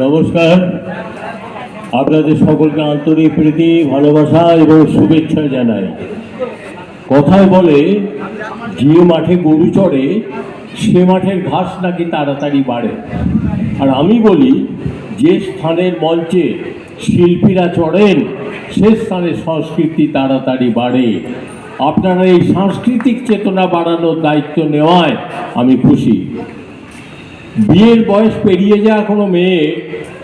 নমস্কার। আপনাদের সকলকে আন্তরিক প্রীতি, ভালোবাসা এবং শুভেচ্ছা জানাই। কথায় বলে, যে মাঠে গরু চড়ে, সে মাঠের ঘাস নাকি তাড়াতাড়ি বাড়ে। আর আমি বলি, যে স্থানের মঞ্চে শিল্পীরা চড়েন সে স্থানে সংস্কৃতি তাড়াতাড়ি বাড়ে। আপনারা এই সাংস্কৃতিক চেতনা বাড়ানোর দায়িত্ব নেওয়ায় আমি খুশি। বিয়ের বয়স পেরিয়ে যাওয়া কোনো মেয়ে,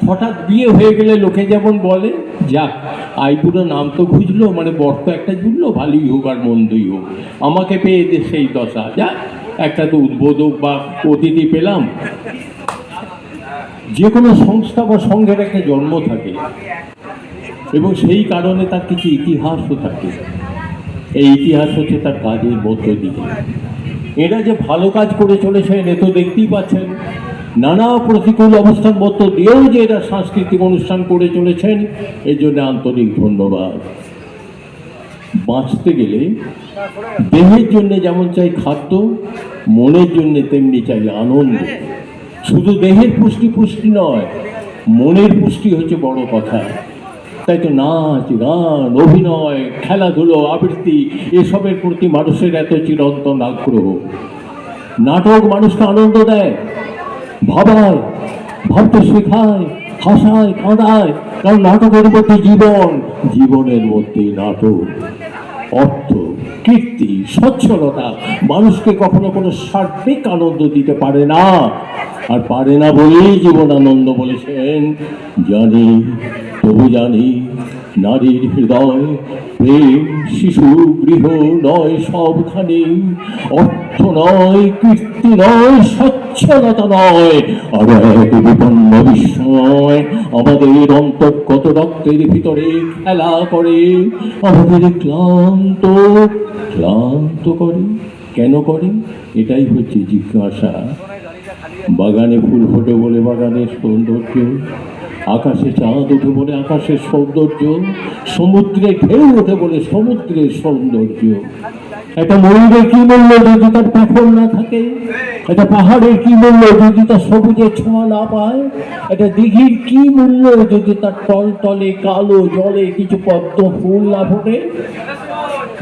হঠাৎ বিয়ে হয়ে গেলে লোকে যেমন বলে, যাক আইপুরো নাম তো খুঁজলো মানে বর্ত একটা জুড়লো, ভালোই হোক আর মন্দই হোক। আমাকে পেয়ে সেই দশা। যাক, একটা তো উদ্বোধক বা অতিথি পেলাম। যে কোনো সংস্থা বা সংঘের একটা জন্ম থাকে এবং সেই কারণে তার কিছু ইতিহাসও থাকে। এই ইতিহাস হচ্ছে তার কাজের মধ্য দিয়ে। এরা যে ভালো কাজ করে চলেছেন এ তো দেখতেই পাচ্ছেন। নানা প্রতিকূল অবস্থার মধ্য দিয়েও যে এরা সাংস্কৃতিক অনুষ্ঠান করে চলেছেন, এর জন্য আন্তরিক ধন্যবাদ। বাঁচতে গেলে দেহের জন্য যেমন চাই খাদ্য, মনের জন্য তেমনি চাই আনন্দ। শুধু দেহের পুষ্টি পুষ্টি নয়, মনের পুষ্টি হচ্ছে বড় কথা। তাই তো নাচ, গান, অভিনয়, খেলাধুলো, আবৃত্তি, এসবের প্রতি মানুষের এত চিরন্তন আগ্রহ। নাটক মানুষকে আনন্দ দেয়, ভাবায় ভাবতে শেখায়, হাসায়, কাঁদায়, কারণ নাটকের মধ্যে জীবন, জীবনের মধ্যে নাটক। অর্থ, কীর্তি, সচ্ছলতা মানুষকে কখনো কোনো সার্বিক আনন্দ দিতে পারে না। আর পারে না বলেই জীবন আনন্দ বলেছেন। জানি, তবু জানি, নারীর হৃদয়, প্রেম, শিশু, গৃহ নয় সবখানে অর্থ নয়, কীর্তি নয় সচ্ছলতা নয় এক বিপন্ন বিস্ময়, আমাদের অন্তর্গত রক্তের ভিতরে খেলা করে। আমাদের ক্লান্ত ক্লান্ত করে। কেন করে? এটাই হচ্ছে জিজ্ঞাসা। বাগানে ফুল ফোটে বলে বাগানের সৌন্দর্য। আকাশে চাঁদ ওঠে বলে আকাশের সৌন্দর্য, সমুদ্রে ঢেউ ওঠে বলে সমুদ্রের সৌন্দর্য। একটা ময়ূরের কি মূল্য যদি তার পেখর না থাকে? একটা পাহাড়ের কি মূল্য যদি তার সবুজের ছোঁয়া না পায়? একটা দিঘির কি মূল্য যদি তার তল তলে কালো জলে কিছু পদ্ম ফুল না ফোটে?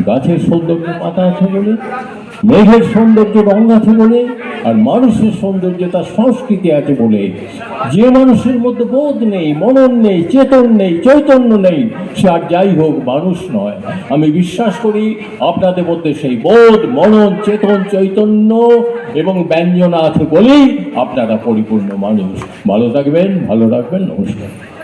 গাছের সৌন্দর্য পাতা আছে বলে মেঘের সৌন্দর্য রং আছে বলে আর মানুষের সৌন্দর্য তার সংস্কৃতি আছে বলে। যে মানুষের মধ্যে বোধ নেই, মনন নেই, চেতন নেই, চৈতন্য নেই, সে আর যাই হোক মানুষ নয়। আমি বিশ্বাস করি আপনাদের মধ্যে সেই বোধ, মনন, চেতন, চৈতন্য এবং ব্যঞ্জনা আছে বলেই আপনারা পরিপূর্ণ মানুষ। ভালো থাকবেন, ভালো রাখবেন, নমস্কার।